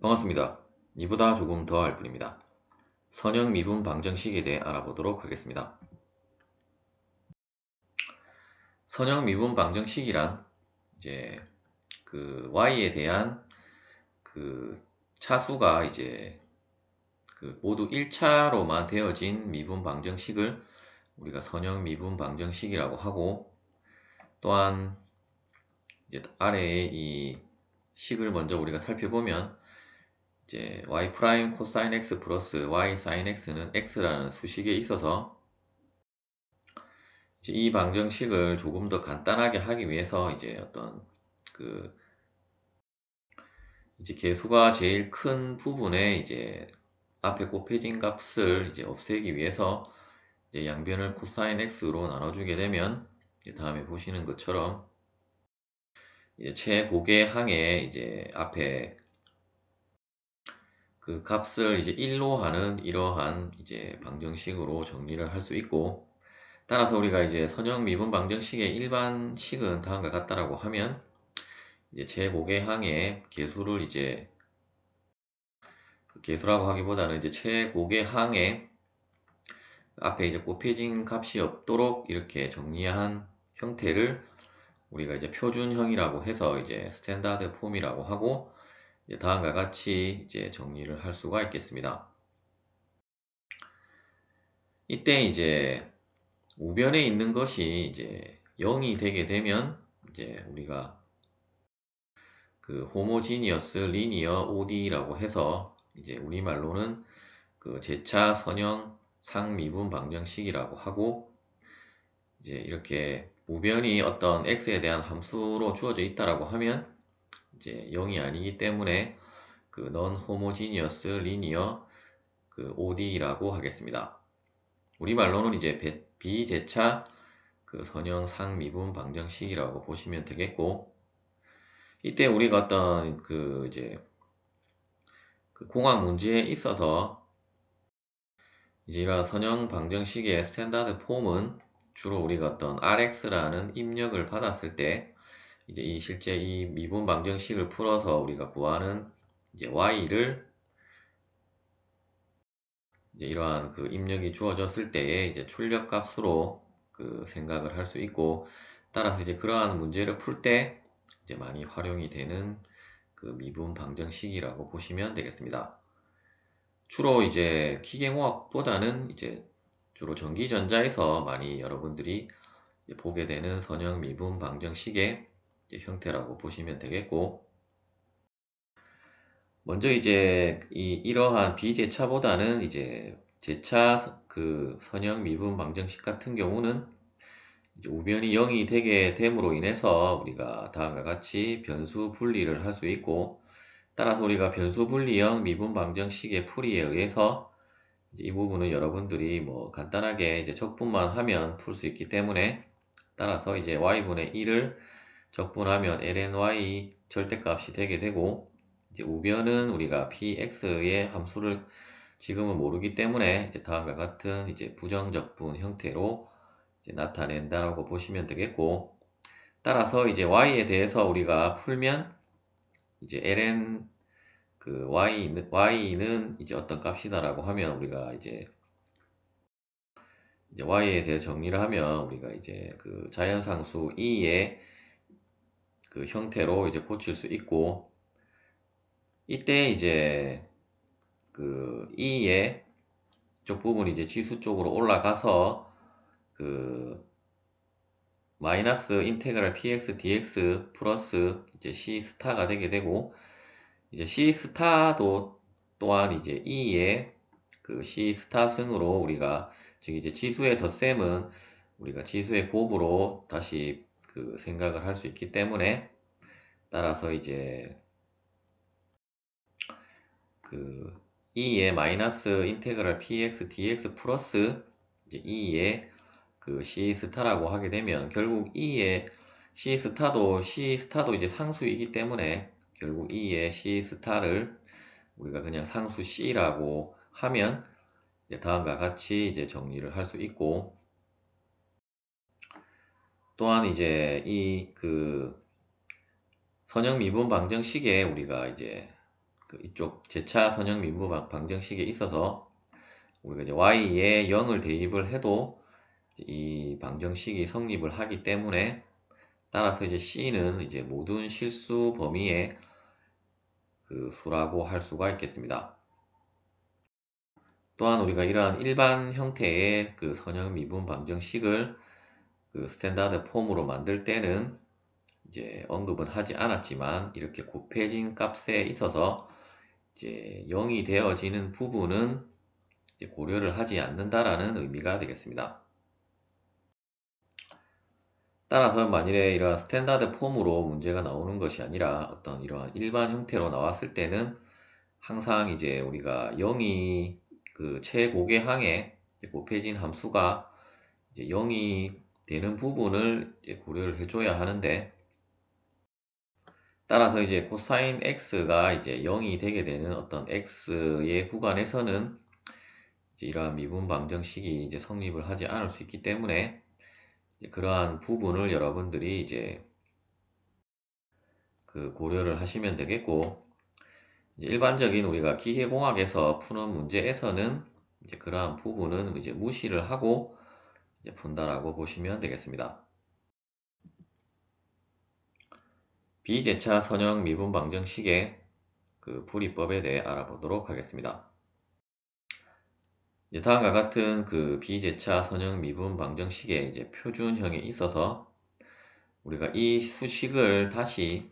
반갑습니다. 이보다 조금 더할 뿐입니다. 선형 미분 방정식에 대해 알아보도록 하겠습니다. 선형 미분 방정식이란 이제 그 y에 대한 그 차수가 이제 그 모두 1차로만 되어진 미분 방정식을 우리가 선형 미분 방정식이라고 하고 또한 이제 아래에 이 식을 먼저 우리가 살펴보면 이제 y 프라임 코사인 x 플러스 y 사인 x는 x라는 수식에 있어서 이제 이 방정식을 조금 더 간단하게 하기 위해서 이제 어떤 그 이제 개수가 제일 큰 부분에 이제 앞에 곱해진 값을 이제 없애기 위해서 이제 양변을 코사인 x로 나눠주게 되면 다음에 보시는 것처럼 이제 최고의 항에 이제 앞에 그 값을 이제 1로 하는 이러한 이제 방정식으로 정리를 할 수 있고 따라서 우리가 이제 선형 미분 방정식의 일반식은 다음과 같다라고 하면 이제 제곱의 항의 개수를 이제 개수라고 하기보다는 이제 최고의 항에 앞에 이제 곱해진 값이 없도록 이렇게 정리한 형태를 우리가 이제 표준형이라고 해서 이제 스탠다드 폼이라고 하고 다음과 같이 이제 정리를 할 수가 있겠습니다. 이때 이제 우변에 있는 것이 이제 0이 되게 되면 이제 우리가 그 호모지니어스 리니어 OD라고 해서 이제 우리말로는 그 제차 선형 상미분 방정식이라고 하고 이제 이렇게 우변이 어떤 x에 대한 함수로 주어져 있다라고 하면 이제 0이 아니기 때문에 그 non homogeneous linear 그 OD라고 하겠습니다. 우리말로는 이제 비제차 그 선형 상미분 방정식이라고 보시면 되겠고 이때 우리가 어떤 그 이제 그 공학 문제에 있어서 이제 이런 선형 방정식의 스탠다드 폼은 주로 우리가 어떤 RX라는 입력을 받았을 때 이제 이 실제 이 미분 방정식을 풀어서 우리가 구하는 이제 y를 이제 이러한 그 입력이 주어졌을 때에 이제 출력 값으로 그 생각을 할 수 있고 따라서 이제 그러한 문제를 풀 때 이제 많이 활용이 되는 그 미분 방정식이라고 보시면 되겠습니다. 주로 이제 기계공학보다는 이제 주로 전기전자에서 많이 여러분들이 보게 되는 선형 미분 방정식의 형태라고 보시면 되겠고. 먼저 이제 이 이러한 비제차보다는 이제 제차 그 선형 미분 방정식 같은 경우는 우변이 0이 되게 됨으로 인해서 우리가 다음과 같이 변수 분리를 할 수 있고 따라서 우리가 변수 분리형 미분 방정식의 풀이에 의해서 이 부분은 여러분들이 뭐 간단하게 이제 적분만 하면 풀 수 있기 때문에 따라서 이제 y분의 1을 적분하면 lny 절대값이 되게 되고 이제 우변은 우리가 px의 함수를 지금은 모르기 때문에 다음과 같은 이제 부정적분 형태로 이제 나타낸다라고 보시면 되겠고 따라서 이제 y에 대해서 우리가 풀면 이제 ln 그 y는, y는 이제 어떤 값이다라고 하면 우리가 이제 이제 y에 대해 정리를 하면 우리가 이제 그 자연상수 2의 그 형태로 이제 고칠 수 있고 이때 이제 그 2의 쪽 부분이 이제 지수 쪽으로 올라가서 그 마이너스 인테그랄 px dx 플러스 이제 c 스타가 되게 되고 이제 c 스타도 또한 이제 2의 그 c 스타 승으로 우리가 즉 이제 지수의 덧셈은 우리가 지수의 곱으로 다시 그 생각을 할 수 있기 때문에 따라서 이제 그 2의 마이너스 인테그랄 px dx 플러스 이제 2의 그 c 스타라고 하게 되면 결국 2의 c 스타도 c 스타도 이제 상수이기 때문에 결국 2의 c 스타를 우리가 그냥 상수 c라고 하면 이제 다음과 같이 이제 정리를 할 수 있고 또한 이제 이 그 선형 미분 방정식에 우리가 이제 그 이쪽 제차 선형 미분 방- 방정식에 있어서 우리가 이제 y에 0을 대입을 해도 이 방정식이 성립을 하기 때문에 따라서 이제 c는 이제 모든 실수 범위의 그 수라고 할 수가 있겠습니다. 또한 우리가 이러한 일반 형태의 그 선형 미분 방정식을 그 스탠다드 폼으로 만들 때는 이제 언급은 하지 않았지만 이렇게 곱해진 값에 있어서 이제 0이 되어지는 부분은 이제 고려를 하지 않는다라는 의미가 되겠습니다. 따라서 만일에 이러한 스탠다드 폼으로 문제가 나오는 것이 아니라 어떤 이러한 일반 형태로 나왔을 때는 항상 이제 우리가 0이 그 최고계 항에 이제 곱해진 함수가 이제 0이 되는 부분을 고려를 해줘야 하는데 따라서 이제 코사인 x가 이제 0이 되게 되는 어떤 x의 구간에서는 이러한 미분 방정식이 이제 성립을 하지 않을 수 있기 때문에 그러한 부분을 여러분들이 이제 그 고려를 하시면 되겠고 일반적인 우리가 기계공학에서 푸는 문제에서는 이제 그러한 부분은 이제 무시를 하고 이제 푼다라고 보시면 되겠습니다. 비제차 선형 미분 방정식의 그 불이법에 대해 알아보도록 하겠습니다. 이제 다음과 같은 그 비제차 선형 미분 방정식의 이제 표준형에 있어서 우리가 이 수식을 다시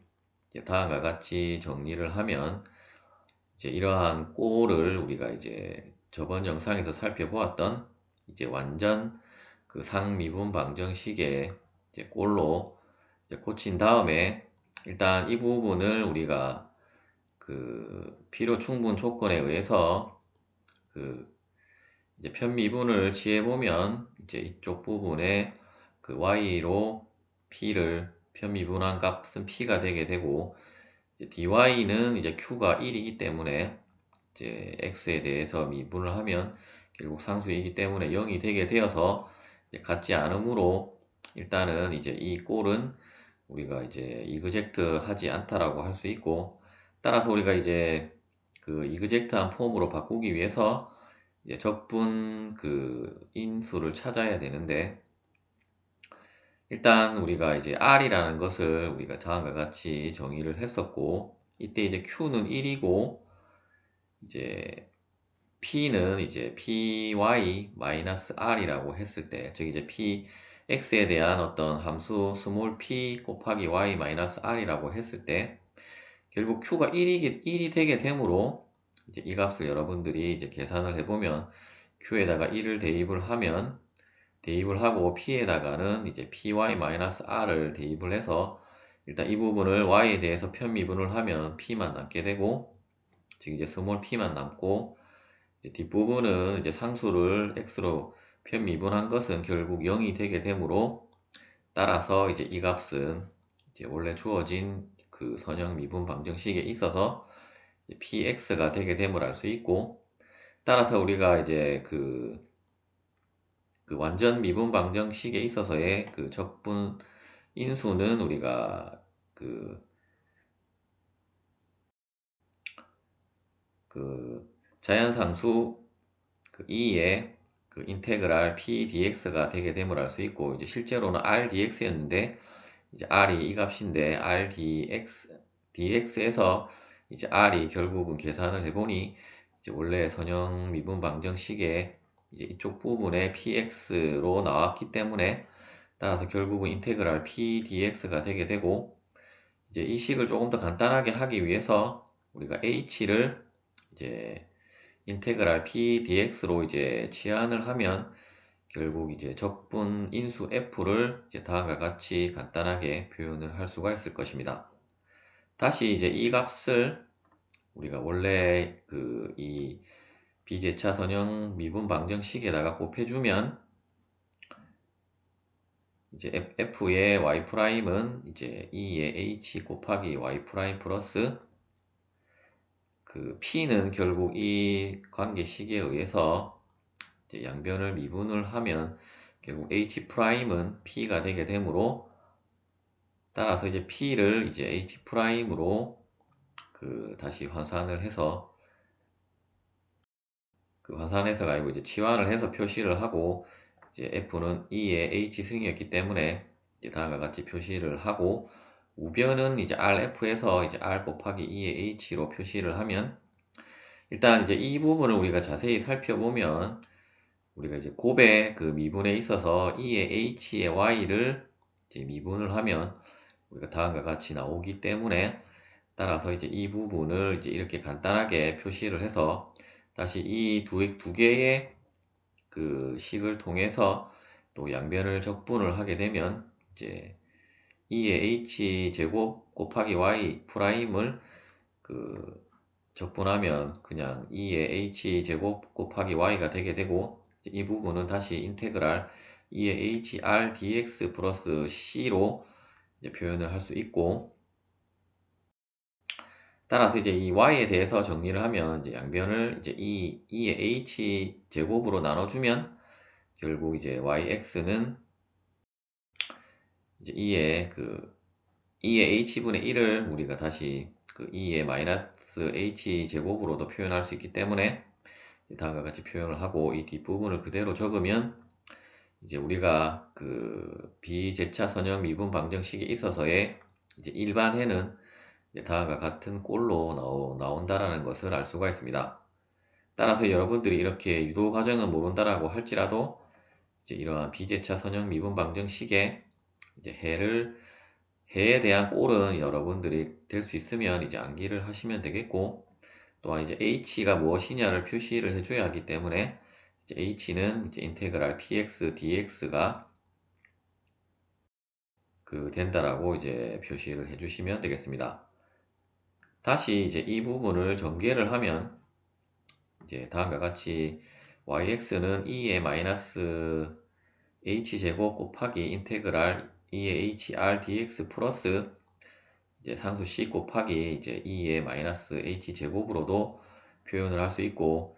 다음과 같이 정리를 하면 이제 이러한 꼴을 우리가 이제 저번 영상에서 살펴보았던 이제 완전 그 상미분 방정식의 이제 꼴로 이제 고친 다음에 일단 이 부분을 우리가 그 필요 충분 조건에 의해서 그 이제 편미분을 취해 보면 이제 이쪽 부분에 그 y로 p를 편미분한 값은 p가 되게 되고 이제 dy는 이제 q가 1이기 때문에 이제 x에 대해서 미분을 하면 결국 상수이기 때문에 0이 되게 되어서 같지 않으므로 일단은 이제 이 꼴은 우리가 이제 이그젝트 하지 않다라고 할 수 있고 따라서 우리가 이제 그 이그젝트한 폼으로 바꾸기 위해서 이제 적분 그 인수를 찾아야 되는데 일단 우리가 이제 r이라는 것을 우리가 다음과 같이 정의를 했었고 이때 이제 q는 1이고 이제 p는 이제 py-r이라고 했을 때, 즉 이제 p x에 대한 어떤 함수 스몰 p 곱하기 y-r이라고 했을 때, 결국 q가 1이, 1이 되게 되므로 이제 이 값을 여러분들이 이제 계산을 해보면 q에다가 1을 대입을 하면 대입을 하고 p에다가는 이제 py-r을 대입을 해서 일단 이 부분을 y에 대해서 편미분을 하면 p만 남게 되고 즉 이제 스몰 p만 남고 뒷부분은 이제 상수를 x로 편미분한 것은 결국 0이 되게 되므로 따라서 이제 이 값은 이제 원래 주어진 그 선형 미분 방정식에 있어서 px가 되게 됨을 알 수 있고 따라서 우리가 이제 그, 그 완전 미분 방정식에 있어서의 그 적분 인수는 우리가 그, 그 자연상수 그 2의 그 인테그랄 p dx가 되게 됨을 알 수 있고 이제 실제로는 r dx였는데 이제 r이 이 값인데 r dx dx에서 이제 r이 결국은 계산을 해보니 이제 원래 선형 미분 방정식에 이제 이쪽 부분에 px로 나왔기 때문에 따라서 결국은 인테그랄 p dx가 되게 되고 이제 이 식을 조금 더 간단하게 하기 위해서 우리가 h를 이제 인테그랄 p dx로 이제 치환을 하면 결국 이제 적분 인수 f를 이제 다음과 같이 간단하게 표현을 할 수가 있을 것입니다. 다시 이제 이 값을 우리가 원래 그 이 비제차 선형 미분 방정식에다가 곱해주면 이제 f의 y'은 이제 2의 h 곱하기 y' 플러스 그 P는 결국 이 관계식에 의해서 양변을 미분을 하면 결국 H'은 P가 되게 되므로 따라서 이제 P를 이제 H'으로 그 다시 환산을 해서 그 환산해서가 아니고 이제 치환을 해서 표시를 하고 이제 F는 2의 H 승이었기 때문에 이제 다음과 같이 표시를 하고 우변은 이제 RF에서 이제 R 곱하기 2의 H로 표시를 하면 일단 이제 이 부분을 우리가 자세히 살펴보면 우리가 이제 곱의 그 미분에 있어서 2의 H의 Y를 이제 미분을 하면 우리가 다음과 같이 나오기 때문에 따라서 이제 이 부분을 이제 이렇게 간단하게 표시를 해서 다시 이 두 두 개의 그 식을 통해서 또 양변을 적분을 하게 되면 이제 2의 h 제곱 곱하기 y 프라임을 그 적분하면 그냥 2의 h 제곱 곱하기 y가 되게 되고 이 부분은 다시 인테그랄 2의 hr dx 플러스 c로 표현을 할 수 있고 따라서 이제 이 y에 대해서 정리를 하면 이제 양변을 이제 이 2의 h 제곱으로 나눠주면 결국 이제 yx는 이제 2의 그 2의 h분의 1을 우리가 다시 그 2의 마이너스 h 제곱으로도 표현할 수 있기 때문에 다음과 같이 표현을 하고 이 뒷부분을 그대로 적으면 이제 우리가 그 비제차 선형 미분 방정식에 있어서의 이제 일반해는 이제 다음과 같은 꼴로 나오, 나온다라는 것을 알 수가 있습니다. 따라서 여러분들이 이렇게 유도 과정은 모른다라고 할지라도 이제 이러한 비제차 선형 미분 방정식에 이제 해를 해에 대한 꼴은 여러분들이 될 수 있으면 이제 암기를 하시면 되겠고 또한 이제 h가 무엇이냐를 표시를 해줘야 하기 때문에 이제 h는 이제 인테그랄 px dx가 그 된다라고 이제 표시를 해주시면 되겠습니다. 다시 이제 이 부분을 전개를 하면 이제 다음과 같이 yx는 2의 마이너스 h제곱 곱하기 인테그랄 2의 hr dx 플러스 이제 상수 c 곱하기 이제 2의 마이너스 h 제곱으로도 표현을 할 수 있고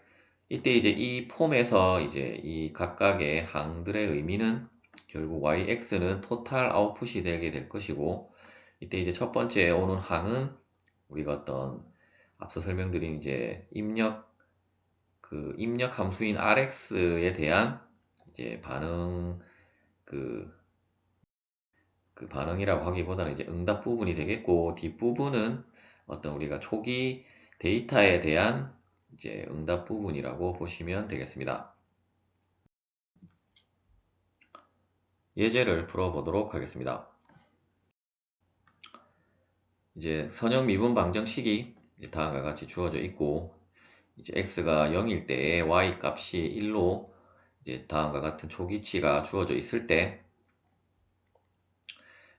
이때 이제 이 폼에서 이제 이 각각의 항들의 의미는 결국 yx는 토탈 아웃풋이 되게 될 것이고 이때 이제 첫 번째 오는 항은 우리가 어떤 앞서 설명드린 이제 입력 그 입력 함수인 rx에 대한 이제 반응 그, 그 반응이라고 하기보다는 이제 응답 부분이 되겠고 뒷부분은 어떤 우리가 초기 데이터에 대한 이제 응답 부분이라고 보시면 되겠습니다. 예제를 풀어보도록 하겠습니다. 이제 선형 미분 방정식이 다음과 같이 주어져 있고 이제 x가 0일 때 y 값이 1로 이제 다음과 같은 초기치가 주어져 있을 때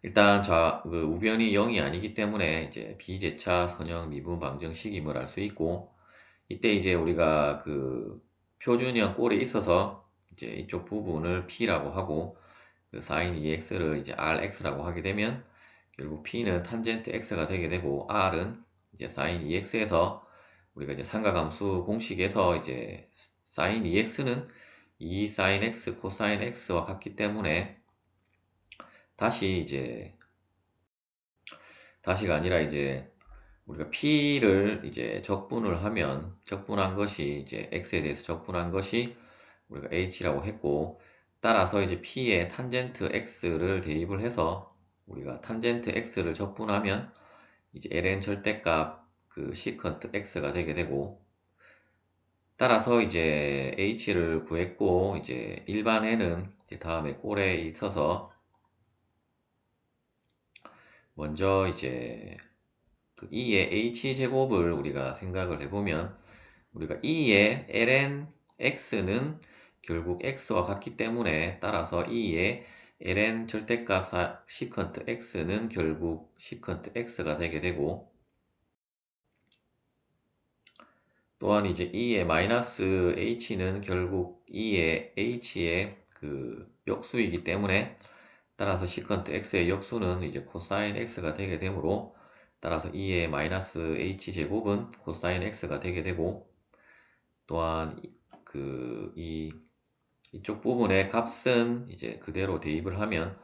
일단 자, 그 우변이 0이 아니기 때문에 이제 비제차 선형 미분 방정식임을 알 수 있고 이때 이제 우리가 그 표준형 꼴에 있어서 이제 이쪽 부분을 p라고 하고 그 sin ex를 이제 rx라고 하게 되면 결국 P는 탄젠트 X가 되게 되고 R은 이제 sin EX에서 우리가 이제 삼각함수 공식에서 이제 sin EX는 2 sin X, 코사인 X와 같기 때문에 다시 이제 다시가 아니라 이제 우리가 P를 이제 적분을 하면 적분한 것이 이제 X에 대해서 적분한 것이 우리가 H라고 했고 따라서 이제 P의 탄젠트 X를 대입을 해서 우리가 탄젠트 x를 적분하면 이제 ln 절대값 그 시컨트 x가 되게 되고 따라서 이제 h를 구했고 이제 일반 n은 이제 다음에 꼴에 있어서 먼저 이제 그 2의 h 제곱을 우리가 생각을 해보면 우리가 2의 ln x는 결국 x와 같기 때문에 따라서 2의 ln 절대값 시컨트 x는 결국 시컨트 x가 되게 되고 또한 이제 2의 마이너스 h는 결국 2의 h의 그 역수이기 때문에 따라서 시컨트 x의 역수는 이제 코사인 x가 되게 되므로 따라서 2의 마이너스 h 제곱은 코사인 x가 되게 되고 또한 그 이 이쪽 부분의 값은 이제 그대로 대입을 하면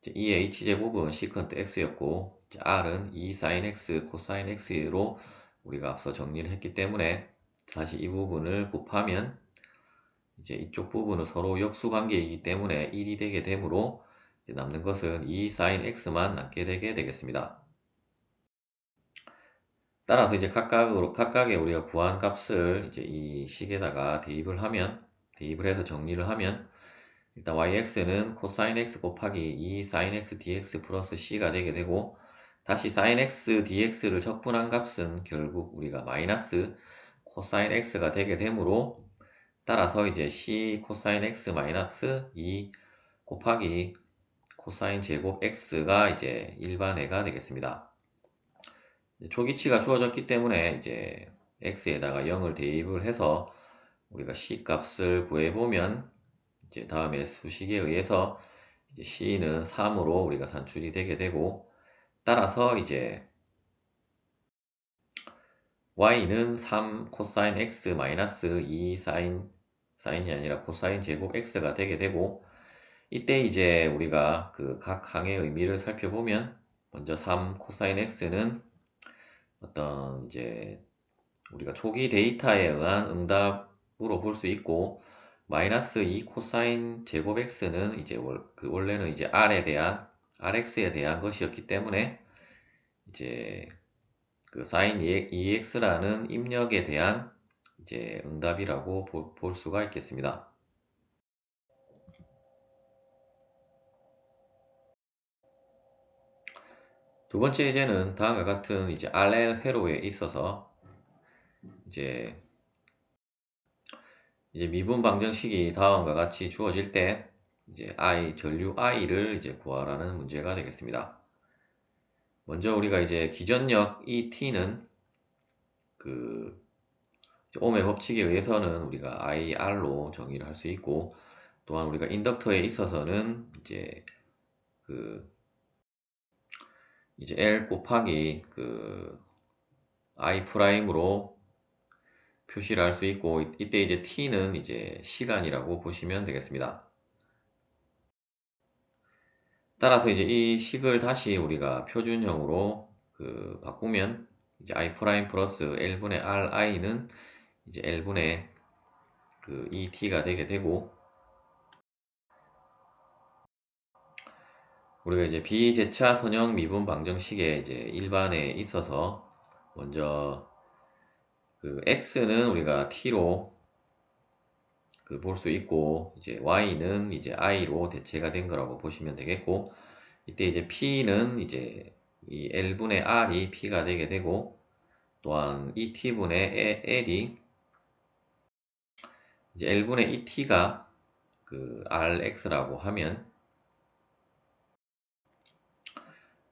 이제 2의 h제곱은 시컨트 x였고 r은 2 sin x 코사인 x로 우리가 앞서 정리를 했기 때문에 다시 이 부분을 곱하면 이제 이쪽 부분은 서로 역수 관계이기 때문에 1이 되게 되므로 남는 것은 2 sin x만 남게 되게 되겠습니다. 따라서 이제 각각으로 각각의 우리가 구한 값을 이제 이 식에다가 대입을 하면 대입을 해서 정리를 하면 일단 yx는 코사인 x 곱하기 2 sin x dx 플러스 c가 되게 되고 다시 sin x dx를 적분한 값은 결국 우리가 마이너스 코사인 x가 되게 되므로 따라서 이제 c 코사인 x 마이너스 2 곱하기 코사인 제곱 x가 이제 일반해가 되겠습니다. 초기치가 주어졌기 때문에 이제 x에다가 0을 대입을 해서 우리가 c 값을 구해보면 이제 다음에 수식에 의해서 이제 c는 3으로 우리가 산출이 되게 되고 따라서 이제 y는 3 코사인 x 마이너스 2 사인 사인이 아니라 코사인 제곱 x가 되게 되고 이때 이제 우리가 그 각 항의 의미를 살펴보면 먼저 3 코사인 x는 어떤 이제 우리가 초기 데이터에 의한 응답으로 볼 수 있고 마이너스 2 코사인 제곱 x는 이제 월, 그 원래는 이제 r에 대한 rx에 대한 것이었기 때문에 이제 그 sin 2x라는 입력에 대한 이제 응답이라고 볼, 볼 수가 있겠습니다. 두 번째 예제는 다음과 같은 이제 RL 회로에 있어서 이제 이제 미분 방정식이 다음과 같이 주어질 때 이제 i 전류 i를 이제 구하라는 문제가 되겠습니다. 먼저 우리가 이제 기전력 ET는 그 옴의 법칙에 의해서는 우리가 IR로 정의를 할 수 있고 또한 우리가 인덕터에 있어서는 이제 그 이제 L 곱하기 그 I 프라임으로 표시를 할 수 있고 이때 이제 T는 이제 시간이라고 보시면 되겠습니다. 따라서 이제 이 식을 다시 우리가 표준형으로 그 바꾸면 이제 i 프라임 플러스 l분의 ri는 이제 l분의 그 et가 되게 되고 우리가 이제 비제차 선형 미분 방정식의 이제 일반에 있어서 먼저 그 x는 우리가 t로 그 볼 수 있고 이제 y는 이제 i로 대체가 된 거라고 보시면 되겠고 이때 이제 p는 이제 이 l분의 r이 p가 되게 되고 또한 이 t분의 l이 이제 l분의 이 t가 그 rx라고 하면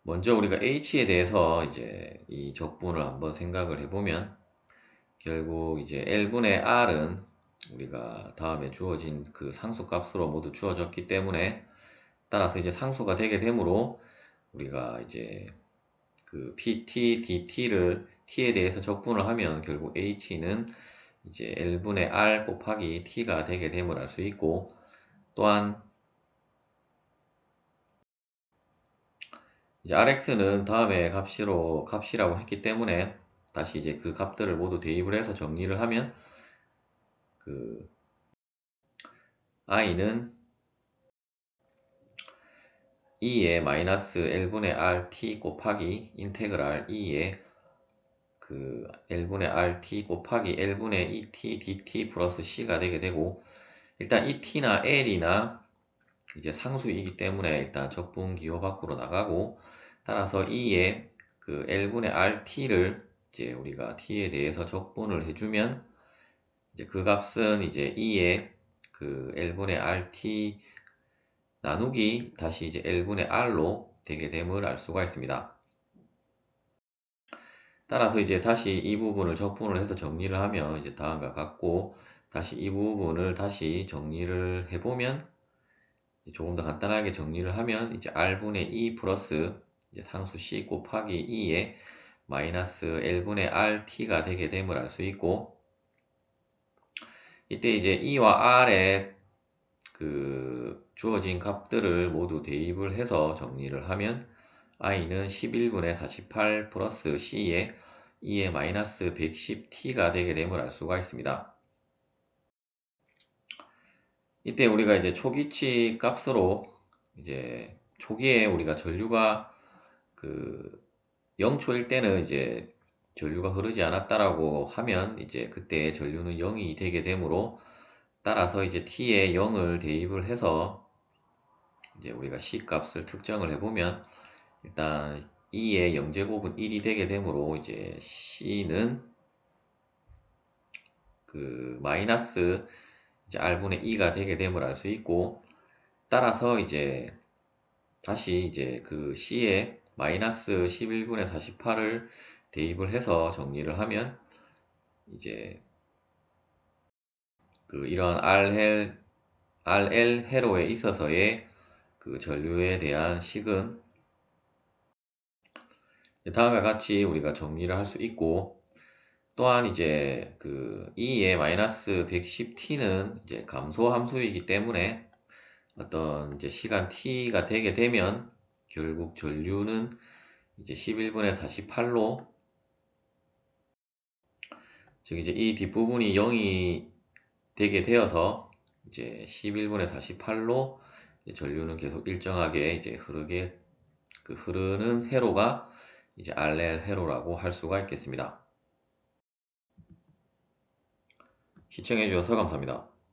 먼저 우리가 h에 대해서 이제 이 적분을 한번 생각을 해보면 결국 이제 l분의 r은 우리가 다음에 주어진 그 상수 값으로 모두 주어졌기 때문에 따라서 이제 상수가 되게 되므로 우리가 이제 그 pt, dt를 t에 대해서 적분을 하면 결국 h는 이제 l분의 r 곱하기 t가 되게 됨을 알 수 있고 또한 이제 rx는 다음에 값이로 값이라고 했기 때문에 다시 이제 그 값들을 모두 대입을 해서 정리를 하면 그 i는 2의 마이너스 1분의 rt 곱하기 인테그랄 2의 그 1분의 rt 곱하기 1분의 2t dt 플러스 c가 되게 되고 일단 이 t나 l이나 이제 상수이기 때문에 일단 적분 기호 밖으로 나가고 따라서 2의 그 1분의 rt를 이제 우리가 t에 대해서 적분을 해주면 이제 그 값은 이제 2의 그 1분의 rt 나누기 다시 이제 1분의 r로 되게 됨을 알 수가 있습니다. 따라서 이제 다시 이 부분을 적분을 해서 정리를 하면 이제 다음과 같고 다시 이 부분을 다시 정리를 해보면 조금 더 간단하게 정리를 하면 이제 r분의 2 플러스 이제 상수 c 곱하기 2에 마이너스 1분의 rt가 되게 됨을 알 수 있고 이때 이제 e와 r의 그 주어진 값들을 모두 대입을 해서 정리를 하면 i는 11분의 48 플러스 c의 2의 마이너스 110t가 되게 됨을 알 수가 있습니다. 이때 우리가 이제 초기치 값으로 이제 초기에 우리가 전류가 그 0초일 때는 이제 전류가 흐르지 않았다라고 하면 이제 그때 전류는 0이 되게 되므로 따라서 이제 t에 0을 대입을 해서 이제 우리가 c 값을 특정을 해보면 일단 2의 0제곱은 1이 되게 되므로 이제 c는 그 마이너스 이제 r분의 2가 되게 됨을 알 수 있고 따라서 이제 다시 이제 그 c에 마이너스 11분의 48을 대입을 해서 정리를 하면 이제 그 이런 RL, RL 회로에 있어서의 그 전류에 대한 식은 다음과 같이 우리가 정리를 할 수 있고 또한 이제 그 2의 마이너스 110t는 이제 감소 함수이기 때문에 어떤 이제 시간 t가 되게 되면 결국 전류는 이제 11분의 48로 즉 이제 이 뒷부분이 0이 되게 되어서 이제 11분의 48로 전류는 계속 일정하게 이제 흐르게 그 흐르는 회로가 이제 RL 회로라고 할 수가 있겠습니다. 시청해 주셔서 감사합니다.